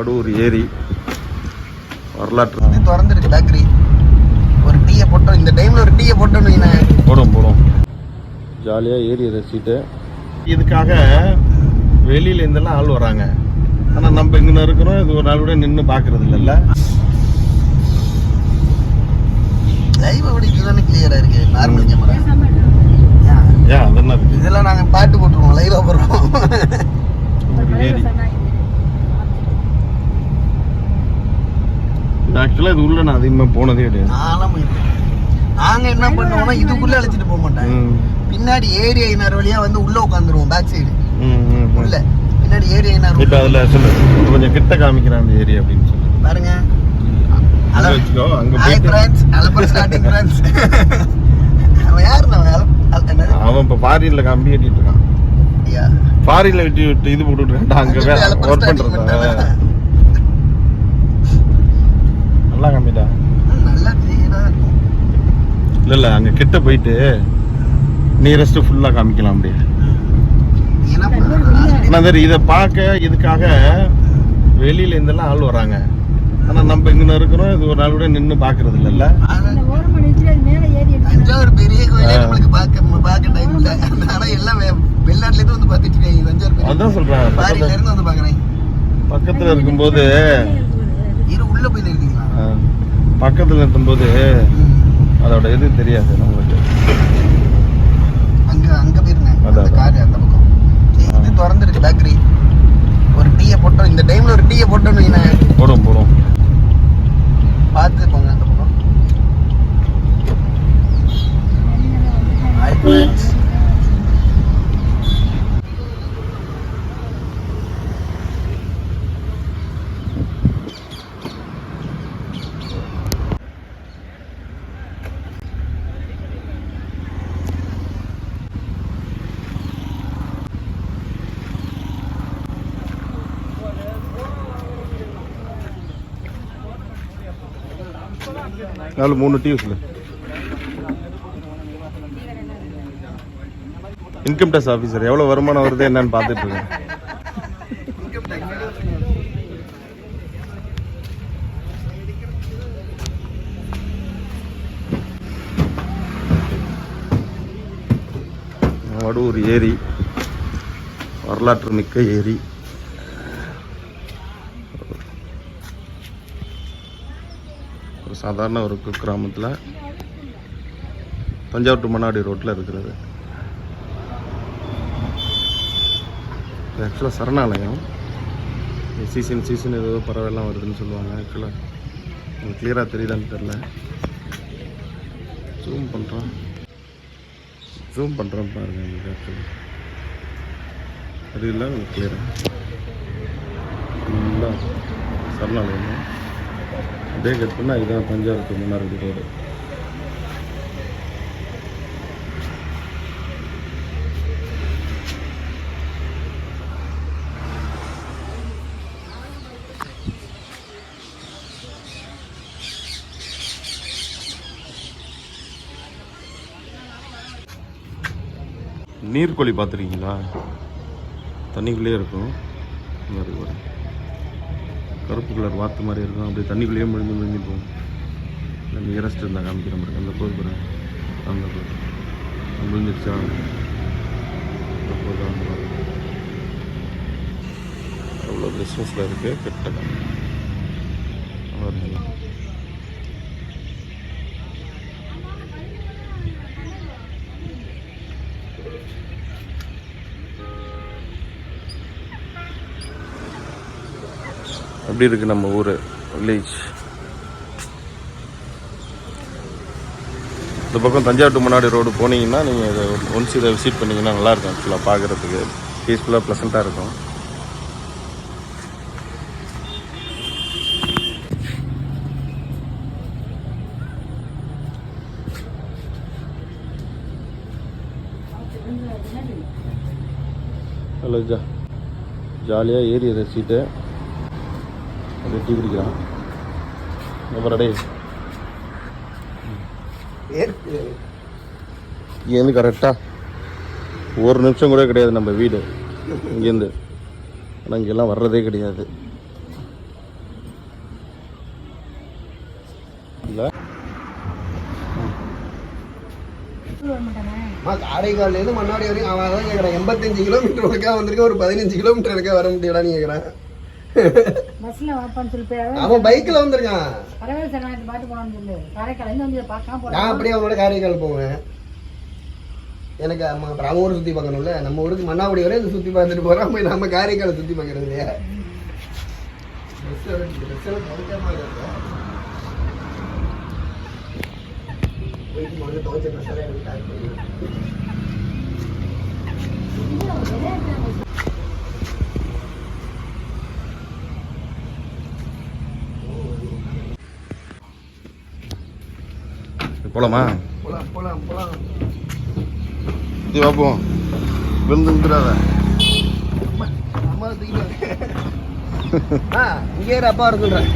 வடூர் ஏரி வரலாற்று. இது திறந்துருக்கு பேக்கரி ஒரு டீயை போட்டோம் இந்த டைம்ல ஒரு டீயை போட்டோம்னு வைங்களேன். போடும் போடும் ஜாலியாக ஏரி ரசிட்டு இதுக்காக வெளியில இருந்தெல்லாம் ஆள் வராங்க. ஆனால் நம்ம இங்கே இருக்கிறோம் இது ஒரு நாள் கூட நின்று பார்க்கறது இல்லைல்ல லைவ் அப்படி இதுதானே கிளியரா இருக்கு? நார்மல் கேமரா ஏன் அதெல்லாம் இதெல்லாம் நாங்க பாட்டு போட்டுருவோம் லைவா போடுறோம் ஏரி ஆக்சுவலாக இது உள்ள நான் அதிகமாக போனதே கிடையாது. நானும் போயிருக்கேன். நாங்க என்ன பண்ணுவோம்னா இதுக்குள்ள அழைச்சிட்டு போக மாட்டாங்க. பின்னாடி ஏரி ஐநாறு வழியா வந்து உள்ள உட்காந்துருவோம் பேக் சைடு ம், ம், ம். உள்ள. பின்னாடி ஏரி ஐநாறு இப்போ அதில் சொல்லு. கொஞ்சம் கிட்ட காமிக்கிறேன் அந்த ஏரி அப்படின்னு சொல்லி. பாருங்க. அவன் இப்போ ஃபாரின்ல கம்பி கட்டிட்டு இருக்கான். ஃபாரின்ல விட்டு விட்டு இது போட்டு விட்டுருக்கான் அங்க ஒர்க் பண்றதா? நல்லா கம்மிடா ம், நல்லா கிளியரா இருக்கும். இல்ல இல்ல அங்க கிட்ட போயிட்டு நியரஸ்ட் ஃபுல்லா காமிக்கலாம் அப்படியே. ஏன்னா இதை பார்க்க இதுக்காக வெளியில இருந்தெல்லாம் ஆள் வராங்க. ஆனா நம்ம இங்க இருக்கிறோம் இது ஒரு நாள் கூட நின்று பாக்குறது எடுத்து தஞ்சாவூர் பெரிய கோயிலே. நம்மளுக்கு பார்க்க பார்க்க டைம் இல்ல. ஆனா எல்லாம் வெளிநாட்டுல இருந்து வந்து பார்த்துட்டு இருக்காங்க. தஞ்சாவூர் அதான் சொல்றேன். பாரில பக்கத்துல- இருந்து வந்து பாக்குறேன் பக்கத்துல இருக்கும்போது இரு உள்ள போய் ஆ, பக்கத்துல இருக்கும்போது. அதோட இது தெரியாது நம்மளுக்கு. அங்க அங்க போயிருந்தேன். அதான், அந்த காரு அந்த பக்கம் சரி, இது திறந்துருக்கு பேக்கரி ஒரு டீயை போட்டோம் இந்த டைம்ல ஒரு டீயை போட்டோம்னு வைங்களேன். போடும் போடும் பார்த்து போங்க அந்த பக்கம் Hi friends. நாலு மூணு டீ சொல்லு இன்கம் டேக்ஸ் ஆஃபீஸர் எவ்வளோ வருமானம் வருது என்னன்னு பார்த்துட்டு இருக்கேன். வடூர் ஏரி வரலாற்று மிக்க ஏரி. சாதாரண ஒரு கிராமத்தில் தஞ்சாவூர் டு மன்னாடி ரோட்டில் இருக்கிறது. ஆக்சுவலாக சரணாலயம். சீசன் சீசன் ஏதோ பறவைலாம் வருதுன்னு சொல்லுவாங்க. ஆக்சுவலாக எனக்கு கிளியராக தெரியுதான்னு தெரில ஜூம் பண்ணுறோம் ஜூம் பண்ணுறோம் பாருங்கள் எனக்கு ஆக்சுவலி தெரியல இல்லை உங்களுக்கு கிளியராக ஃபுல்லாக சரணாலயம் அப்படியே கட் பண்ணால் இதுதான் தஞ்சாவூருக்கு முன்னாடி ரோடு. நீர்க்கோழி பார்த்துருக்கீங்களா? தண்ணிக்குள்ளேயே இருக்கும். மாதிரி கருப்பு கலர் வாத்து மாதிரி இருக்கும். அப்படியே தண்ணிக்குள்ளேயே முழுங்கி முழுங்கி போகும். இல்லை நியரஸ்ட் இருந்தால் காமிக்கிற மாதிரி. அந்த போது போகிறேன் அந்த போது முழுந்துருச்சா எவ்வளோ பிஸ்னஸில் இருக்குது கெட்ட எப்படி இருக்கு நம்ம ஊர் வில்லேஜ் இந்த பக்கம் தஞ்சாவூர் முன்னாடி ரோடு போனீங்கன்னா நீங்கள் இதை ஒன்ஸ் இதை விசிட் பண்ணிங்கன்னா நல்லாயிருக்கும் ஆக்சுவலாக பார்க்குறதுக்கு. பீஸ்ஃபுல்லாக ப்ளசண்ட்டாக இருக்கும். ஹலோ ஜா. ஜாலியாக ஏறி ரசிட்டு வெட்டி குடிக்கிறான் அப்புறம் இங்கேருந்து கரெக்டாக ஒரு நிமிஷம் கூட கிடையாது நம்ம வீடு. இங்கேருந்து. ஆனால் இங்கெல்லாம் வர்றதே கிடையாது. இல்லை? காரைக்கால்லேருந்து மன்னாடி வரைக்கும் அவன் தான் கேட்குறான் எண்பத்தஞ்சு கிலோமீட்டர் ஒருக்கா வந்திருக்க ஒரு பதினஞ்சு கிலோமீட்டர் இருக்கா வர முடியாதான்னு கேட்குறேன் பஸ்ல வாப்பான்னு சொல்லி அவன் பைக்கில் வந்திருக்கான். பரவாயில்ல சார் நான் பாட்டு போனான்னு சொல்லு. காரைக்கால் வந்து நான் போறேன் அப்படியே அவனோட காரைக்கால் போவேன். எனக்கு அம்மா அப்புறம் அவன் ஊரை சுற்றி பார்க்கணும்ல. நம்ம ஊருக்கு மண்ணாக்குடி வரை சுற்றி பார்த்துட்டு போகிறான் போய் நம்ம காரைக்காலை சுற்றி பார்க்கறது இல்லையா? துவைச்ச ட்ரெஸ் எல்லாம் போலாமா? போலாம் போலாம் போலாம். இது பார்ப்போம் விழுந்து விழுந்துடாத. அம்மா இங்கே அப்பா இருக்குன்றேன்